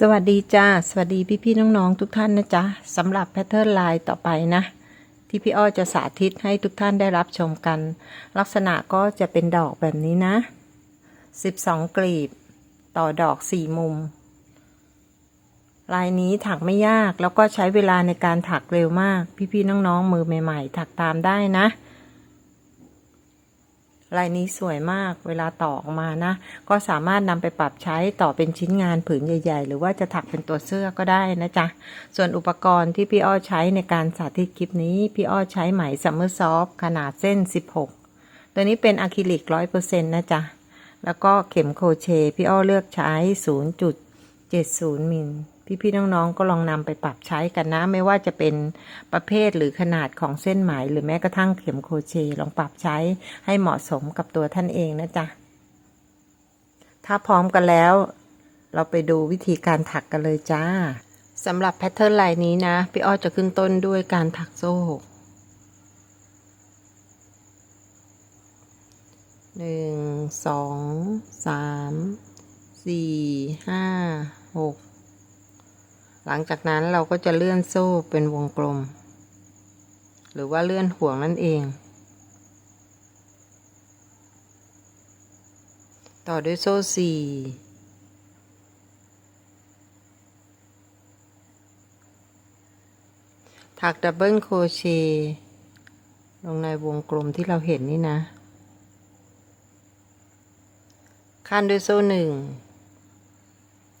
สวัสดีจ้า สวัสดีพี่ๆน้องๆทุกท่านนะจ๊ะสำหรับแพทเทิร์นลายต่อไปนะ ที่พี่อ้อจะสาธิตให้ทุกท่านได้รับชมกัน ลักษณะก็จะเป็นดอกแบบนี้นะ 12 กลีบ ต่อดอก 4 มุม ลายนี้ถักไม่ยากแล้วก็ใช้เวลาในการถักเร็วมาก พี่ๆน้องๆมือใหม่ ๆ ถักตามได้นะ ลายนี้สวยมากเวลาต่อออกมานะ ก็สามารถนำไปปรับใช้ต่อเป็นชิ้นงานผืนใหญ่ ๆ หรือว่าจะถักเป็นตัวเสื้อก็ได้นะจ๊ะ ส่วนอุปกรณ์ที่พี่อ้อใช้ในการสาธิตคลิปนี้ พี่อ้อใช้ไหมซัมเมอร์ซอฟขนาดเส้น 16 ตัวนี้เป็นอะคริลิก100%นะจ๊ะ แล้วก็เข็มโคเช พี่อ้อเลือกใช้ 0.70มิล พี่ๆน้องๆก็ลองนำไปปรับใช้กันนะ ไม่ว่าจะเป็นประเภทหรือขนาดของเส้นไหม หรือแม้กระทั่งเข็มโครเชต์ลองปรับใช้ให้เหมาะสมกับตัวท่านเองนะจ๊ะ ถ้าพร้อมกันแล้ว เราไปดูวิธีการถักกันเลยจ้าสำหรับแพทเทิร์นลายนี้นะ พี่อ้อจะขึ้นต้นด้วยการถักโซ่หกหนึ่งสองสามสี่ห้าหก หลังจากนั้นเราก็จะเลื่อนโซ่เป็นวงกลม หรือว่าเลื่อนห่วงนั่นเอง ต่อด้วยโซ่สี่ถักดับเบิลโครเชต์ลงในวงกลมที่เราเห็นนี่นะ ขั้นด้วยโซ่หนึ่ง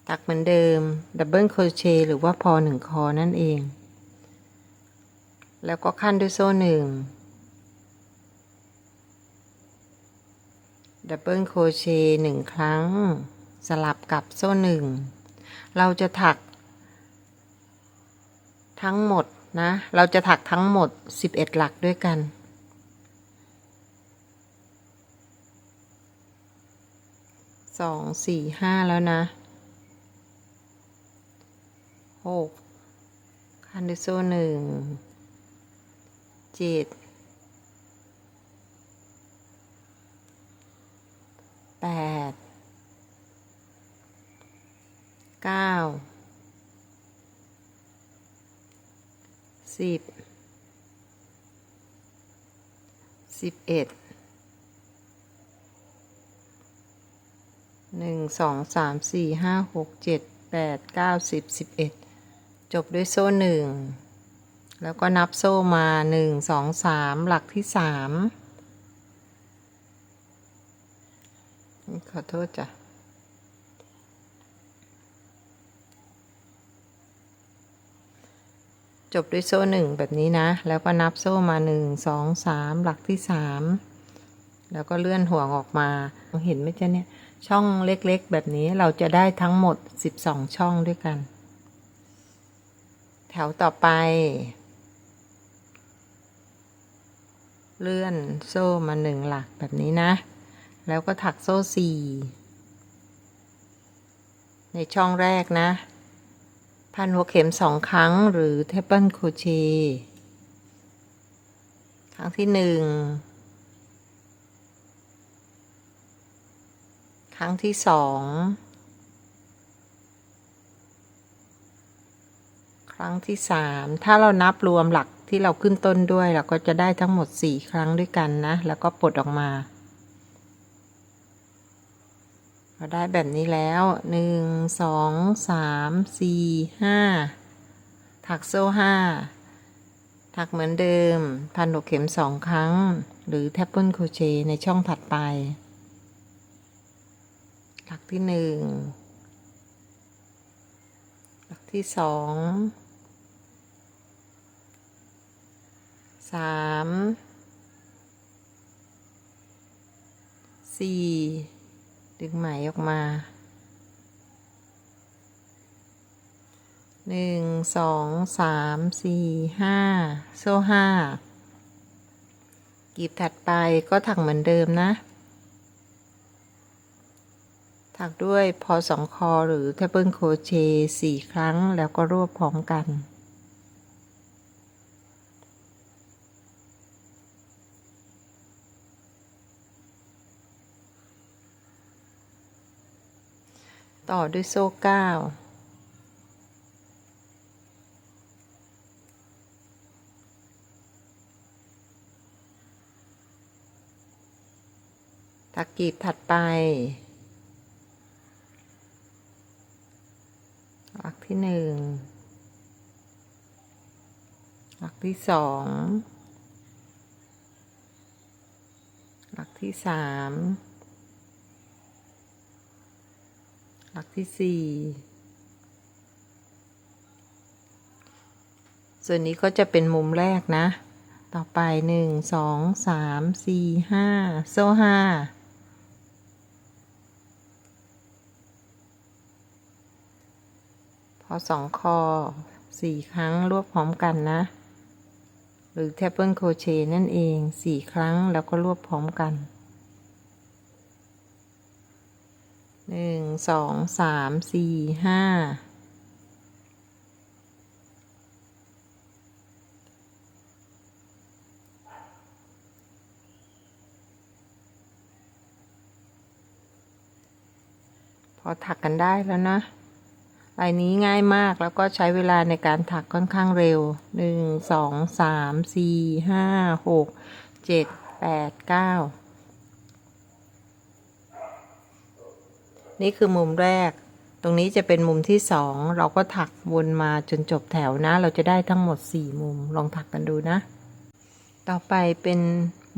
ตักเหมือนเดิม ดับเบิลโครเชต์หรือว่าพอหนึ่งคอนั่นเอง แล้วก็ขั้นด้วยโซ่หนึ่งดับเบิลโครเชต์หนึ่งครั้ง สลับกับโซ่หนึ่ง เราจะถัก ทั้งหมดนะ เราจะถักทั้งหมด 11 หลักด้วยกันสองสี่ห้าแล้วนะ หกคันดิโซหนึ่งเจ็ดแปดเก้าสิบสิบเอ็ดหนึ่งสองสามสี่ห้าหกเจ็ดแปดเก้าสิบสิบเอ็ด จบด้วยโซ่หนึ่งแล้วก็นับโซ่มาหนึ่งสองสามหลักที่สามขอโทษจ้ะจบด้วยโซ่หนึ่งแบบนี้นะ แล้วก็นับโซ่มาหนึ่งสองสามหลักที่สามแล้วก็เลื่อนห่วงออกมา เห็นไหมจ๊ะเนี่ย ช่องเล็กๆ แบบนี้เราจะได้ทั้งหมด 12 ช่องด้วยกัน แถวต่อไป เลื่อนโซ่มาหนึ่งหลักแบบนี้นะ แล้วก็ถักโซ่สี่ในช่องแรกนะ พันหัวเข็มสองครั้งหรือเทปเปิลโคเชครั้งที่หนึ่งครั้งที่สอง ครั้งที่สามถ้าเรานับรวมหลักที่เราขึ้นต้นด้วย เราก็จะได้ทั้งหมดสี่ครั้งด้วยกันนะ แล้วก็ปลดออกมาเราได้แบบนี้แล้วหนึ่งสองสามสี่ห้าถักโซ่ห้าถักเหมือนเดิม พันหกเข็มสองครั้ง หรือแทปเปิลโครเชต์ในช่องถัดไป หลักที่หนึ่งหลักที่สอง สามสี่ดึงไหมออกมาหนึ่งสองสามสี่ห้าโซ่ห้ากีบถัดไปก็ถักเหมือนเดิมนะ ถักด้วยพอสองคอหรือเทเบิลโคเชต์สี่ครั้งแล้วก็รวบพร้อมกัน ต่อด้วยโซ่เก้าถักีบถัดไปหลักที่หนึ่งหลักที่สองหลักที่สาม หลักที่สี่ส่วนนี้ก็จะเป็นมุมแรกนะ ต่อไปหนึ่งสองสามสี่ห้าโซ่ห้าพอสองคอสี่ครั้งรวบพร้อมกันนะ หรือแทปเปิลโคเชนั่นเองสี่ครั้งแล้วก็รวบพร้อมกัน หนึ่งสองสามสี่ห้าพอถักกันได้แล้วนะลายนี้ง่ายมากแล้วก็ใช้เวลาในการถักค่อนข้างเร็วหนึ่งสองสามสี่ห้าหกเจ็ดแปดเก้า นี่คือมุมแรก ตรงนี้จะเป็นมุมที่สองเราก็ถักวนมาจนจบแถวนะ เราจะได้ทั้งหมดสี่มุมลองถักกันดูนะ ต่อไปเป็น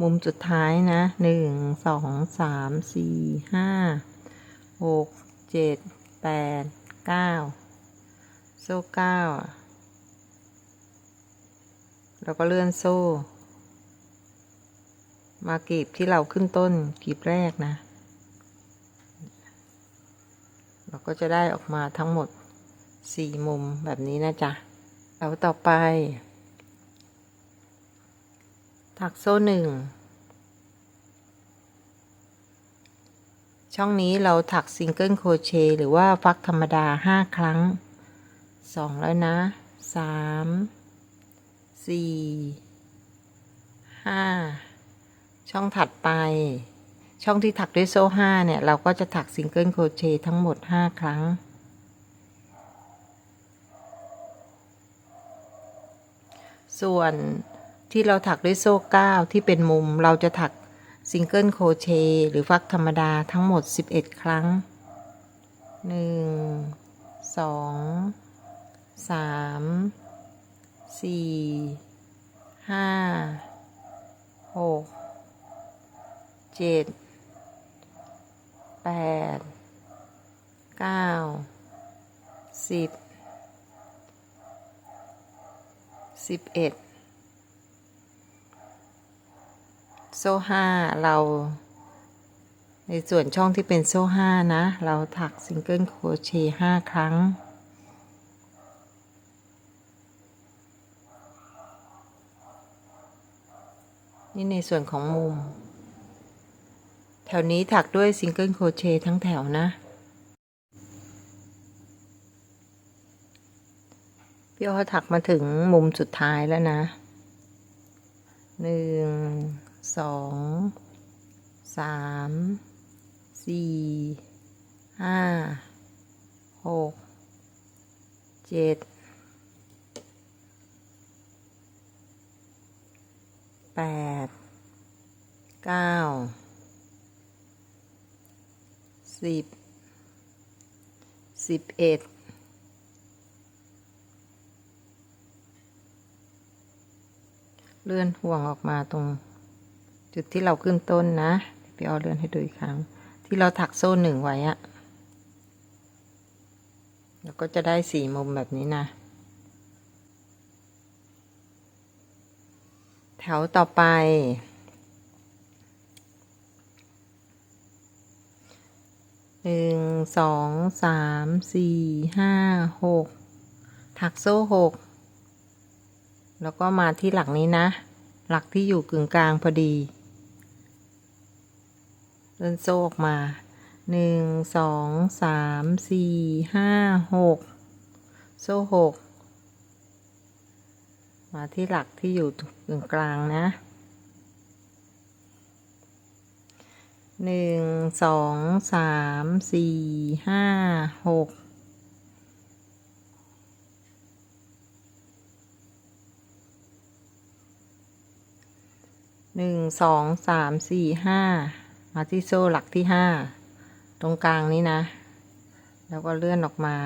มุมสุดท้ายนะหนึ่งสองสามสี่ห้าหกเจ็ดแปดเก้าโซ่เก้าแล้วก็เลื่อนโซ่ มากรีบที่เราขึ้นต้นกรีบแรกนะ เราก็จะได้ออกมาทั้งหมดสี่มุมแบบนี้นะจ๊ะแล้วต่อไป ถักโซ่หนึ่ง ช่องนี้เราถักซิงเกิลโครเชต์หรือว่าฟักธรรมดาห้าครั้งสองแล้วนะสามสี่ห้าช่องถัดไป ช่องที่ถักด้วยโซ่ห้าเนี่ย เราก็จะถักซิงเกิลโครเชต์ทั้งหมดห้าครั้ง ส่วนที่เราถักด้วยโซ่เก้าที่เป็นมุมเราจะถักซิงเกิลโครเชต์หรือฟักธรรมดาทั้งหมด 11 ครั้ง 1 2 3 4 5 6 7 8 9 10 11โซ่ห้าเรา ในส่วนช่องที่เป็นโซ่ห้านะ เราถักซิงเกิลโครเชต์ห้าครั้ง นี่ในส่วนของมุม แถวนี้ถักด้วยซิงเกิลโครเชต์ทั้งแถวนะ พี่อ้อถักมาถึงมุมสุดท้ายแล้วนะ หนึ่ง สอง สาม สี่ ห้า หก เจ็ด แปด เก้า สิบสิบเอ็ดเลื่อนห่วงออกมาตรง จุดที่เราขึ้นต้นนะพี่เอาเลื่อนให้ดูอีกครั้ง ที่เราถักโซ่หนึ่งไว้อะแล้วก็จะได้สี่มุมแบบนี้นะ แถวต่อไป หนึ่งสองสามสี่ห้าหกถักโซ่หกแล้วก็มาที่หลักนี้นะ หลักที่อยู่กึ่งกลางพอดีเดินโซ่ออกมาหนึ่งสองสามสี่ห้าหกโซ่หกมาที่หลักที่อยู่กึ่งกลางนะ หนึ่งสองสามสี่ห้าหกหนึ่งสองสามสี่ห้ามาที่โซ่หลักที่ห้าตรงกลางนี้นะ แล้วก็เลื่อนออกมา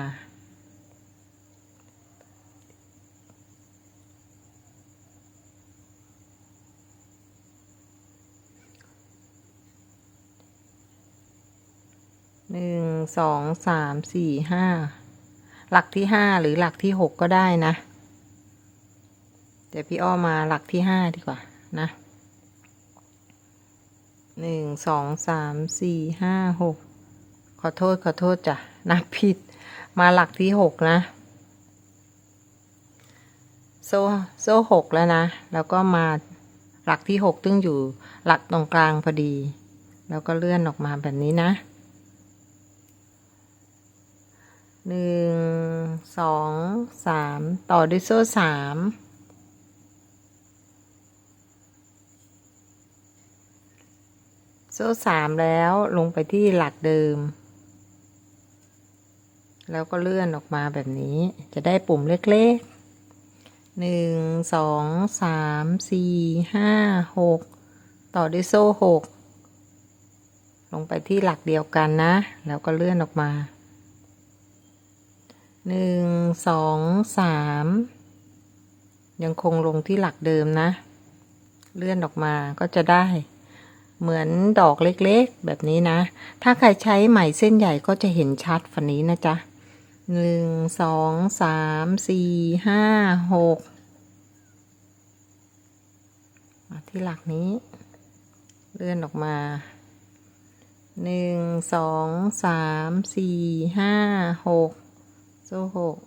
หนึ่งสองสามสี่ห้าหลักที่ห้าหรือหลักที่หกก็ได้นะเดี๋ยวพี่อ้อมาหลักที่ห้าดีกว่านะหนึ่งสองสามสี่ห้าหกขอโทษขอโทษจ้ะนับผิดมาหลักที่หกนะ โซ่โซ่หกแล้วนะ แล้วก็มาหลักที่หกตึงอยู่หลักตรงกลางพอดี แล้วก็เลื่อนออกมาแบบนี้นะ หนึ่งสองสามต่อด้วยโซ่สามโซ่สามแล้วลงไปที่หลักเดิม แล้วก็เลื่อนออกมาแบบนี้จะได้ปุ่มเล็กๆหนึ่งสองสามสี่ห้าหกต่อด้วยโซ่หกลงไปที่หลักเดียวกันนะ แล้วก็เลื่อนออกมา หนึ่งสองสามยังคงลงที่หลักเดิมนะ เลื่อนออกมาก็จะได้ เหมือนดอกเล็กๆ แบบนี้นะ ถ้าใครใช้ไหมเส้นใหญ่ก็จะเห็นชัดฝันนี้นะจ๊ะหนึ่งสองสามสี่ห้าหกที่หลักนี้ เลื่อนออกมาหนึ่งสองสามสี่ห้าหก โซ่หก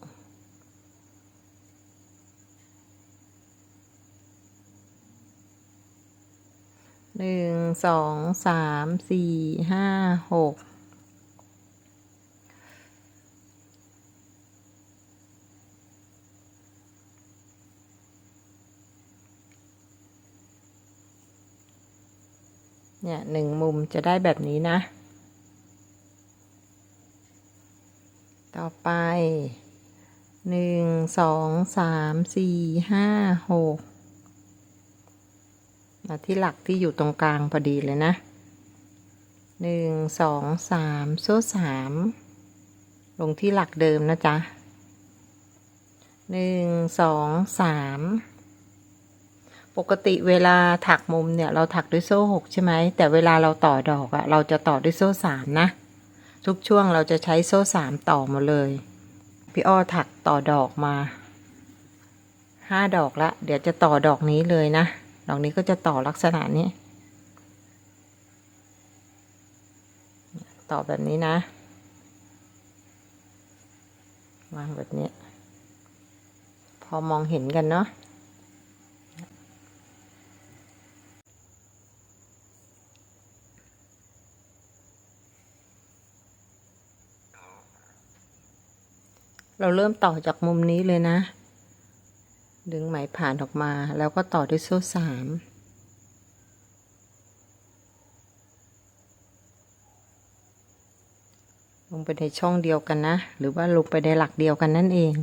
หนึ่งสองสามสี่ห้าหกเนี่ยหนึ่งมุมจะได้แบบนี้นะ ต่อไปหนึ่งสองสามสี่ห้าหกมาที่หลักที่อยู่ตรงกลางพอดีเลยนะหนึ่งสองสามโซ่สามลงที่หลักเดิมนะจ๊ะหนึ่งสองสามปกติเวลาถักมุมเนี่ยเราถักด้วยโซ่หกใช่ไหมแต่เวลาเราต่อดอกอะเราจะต่อด้วยโซ่สามนะ ทุกช่วงเราจะใช้โซ่สามต่อหมาเลย พี่อ้อถักต่อดอกมาห้าดอกละ เดี๋ยวจะต่อดอกนี้เลยนะ ดอกนี้ก็จะต่อลักษณะนี้ ต่อแบบนี้นะ วางแบบนี้ พอมองเห็นกันเนาะ เราเริ่มต่อจากมุมนี้เลยนะ ดึงไหมผ่านออกมาแล้วก็ต่อด้วยโซ่สามลงไปในช่องเดียวกันนะ หรือว่าลงไปในหลักเดียวกันนั่นเอง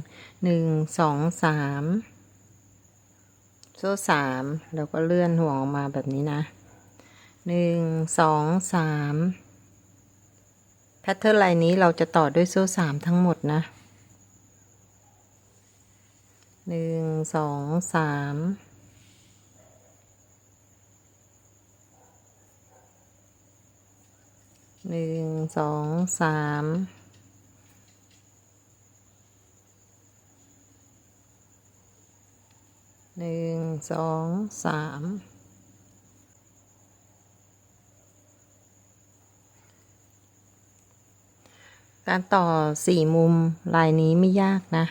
หนึ่งสองสามโซ่สามแล้วก็เลื่อนห่วงออกมาแบบนี้นะหนึ่งสองสามแพทเทิร์นลายนี้เราจะต่อด้วยโซ่สามทั้งหมดนะ หนึ่งสองสามหนึ่งสองสามหนึ่งสองสามการต่อสี่มุมลายนี้ไม่ยากนะ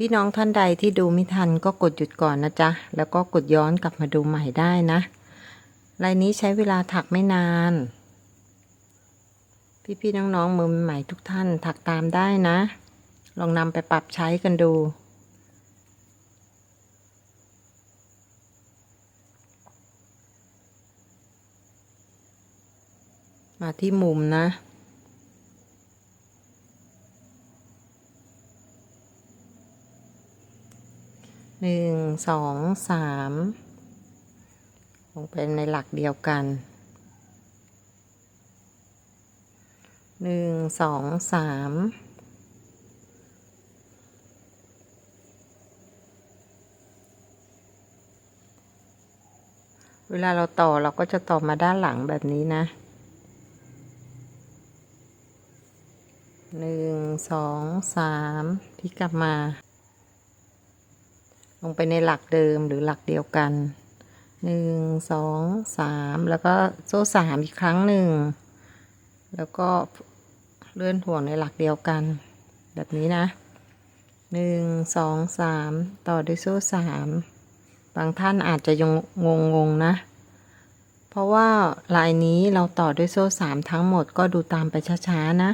พี่น้องท่านใดที่ดูไม่ทันก็กดหยุดก่อนนะจ๊ะ แล้วก็กดย้อนกลับมาดูใหม่ได้นะลายนี้ใช้เวลาถักไม่นาน พี่ๆน้องๆมือใหม่ทุกท่านถักตามได้นะ ลองนำไปปรับใช้กันดูมาที่มุมนะ หนึ่งสองสามลงไปในหลักเดียวกันหนึ่งสองสามเวลาเราต่อเราก็จะต่อมาด้านหลังแบบนี้นะหนึ่งสองสามพลิกกลับมา งไปในหลักเดิมหรือหลักเดียวกันหนึ่งสองสามแล้วก็โซ่สามอีกครั้งหนึ่ง แล้วก็เลื่อนห่วงในหลักเดียวกัน แบบนี้นะหนึ่งสองสามต่อด้วยโซ่สามบางท่านอาจจะยังงงงๆนะ เพราะว่าลายนี้เราต่อด้วยโซ่สามทั้งหมดก็ดูตามไปช้าๆนะ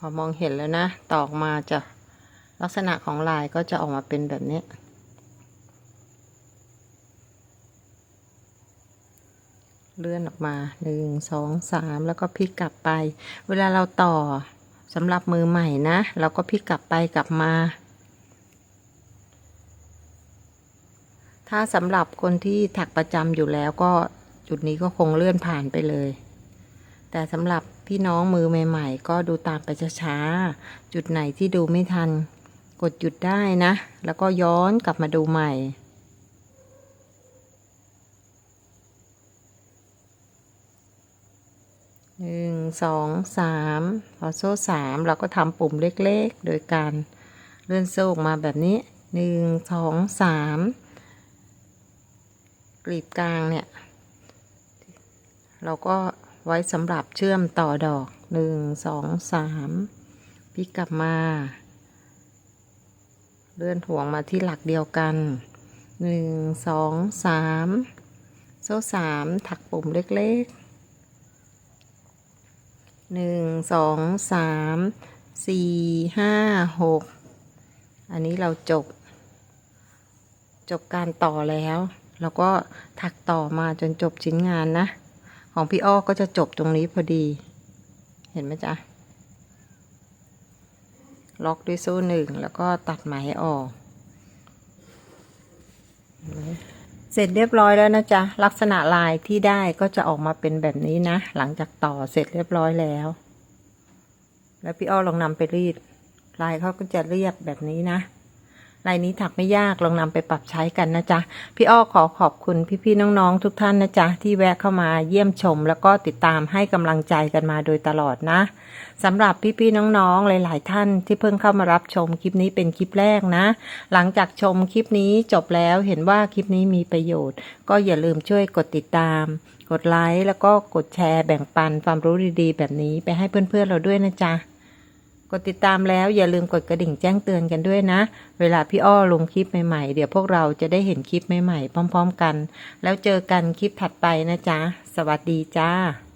พอมองเห็นแล้วนะตอออกมาจะลักษณะของลายก็จะออกมาเป็นแบบนี้ เลื่อนออกมาหนึ่งสองสามแล้วก็พลิกกลับไป เวลาเราต่อสำหรับมือใหม่นะ เราก็พลิกกลับไปกลับมา ถ้าสำหรับคนที่ถักประจำอยู่แล้วก็จุดนี้ก็คงเลื่อนผ่านไปเลย แต่สำหรับพี่น้องมือใหม่ ๆ ก็ดูตามไปช้าๆ จุดไหนที่ดูไม่ทัน กดหยุดได้นะ แล้วก็ย้อนกลับมาดูใหม่ หนึ่งสองสามพอโซ่สามเราก็ทำปุ่มเล็กๆ โดยการเลื่อนโซ่ออกมาแบบนี้หนึ่งสองสามกลีบกลางเนี่ย เราก็ ไว้สำหรับเชื่อมต่อดอกหนึ่งสองสามพลิกกลับมา เลื่อนห่วงมาที่หลักเดียวกันหนึ่งสองสามโซ่สามถักปุ่มเล็กๆหนึ่งสองสามสี่ห้าหกอันนี้เราจบ จบการต่อแล้ว แล้วก็ถักต่อมาจนจบชิ้นงานนะ ของพี่อ้อก็จะจบตรงนี้พอดี เห็นไหมจ๊ะ ล็อกด้วยโซ่หนึ่งแล้วก็ตัดไหมออก เสร็จเรียบร้อยแล้วนะจ๊ะ ลักษณะลายที่ได้ก็จะออกมาเป็นแบบนี้นะ หลังจากต่อเสร็จเรียบร้อยแล้ว แล้วพี่อ้อลองนำไปรีด ลายเขาก็จะเรียบแบบนี้นะ ลายนี้ถักไม่ยากลองนำไปปรับใช้กันนะจ๊ะ พี่อ้อขอขอบคุณพี่ๆน้องๆทุกท่านนะจ๊ะ ที่แวะเข้ามาเยี่ยมชม แล้วก็ติดตามให้กำลังใจกันมาโดยตลอดนะสำหรับพี่ๆน้องๆหลายๆท่านที่เพิ่งเข้ามารับชมคลิปนี้เป็นคลิปแรกนะ หลังจากชมคลิปนี้จบแล้วเห็นว่าคลิปนี้มีประโยชน์ ก็อย่าลืมช่วยกดติดตาม กดไลค์แล้วก็กดแชร์แบ่งปันความรู้ดีๆ แบบนี้ไปให้เพื่อนๆเราด้วยนะจ๊ะ กดติดตามแล้วอย่าลืมกดกระดิ่งแจ้งเตือนกันด้วยนะ เวลาพี่อ้อลงคลิปใหม่ๆ เดี๋ยวพวกเราจะได้เห็นคลิปใหม่ๆ พร้อม ๆ กัน แล้วเจอกันคลิปถัดไปนะจ๊ะ สวัสดีจ้า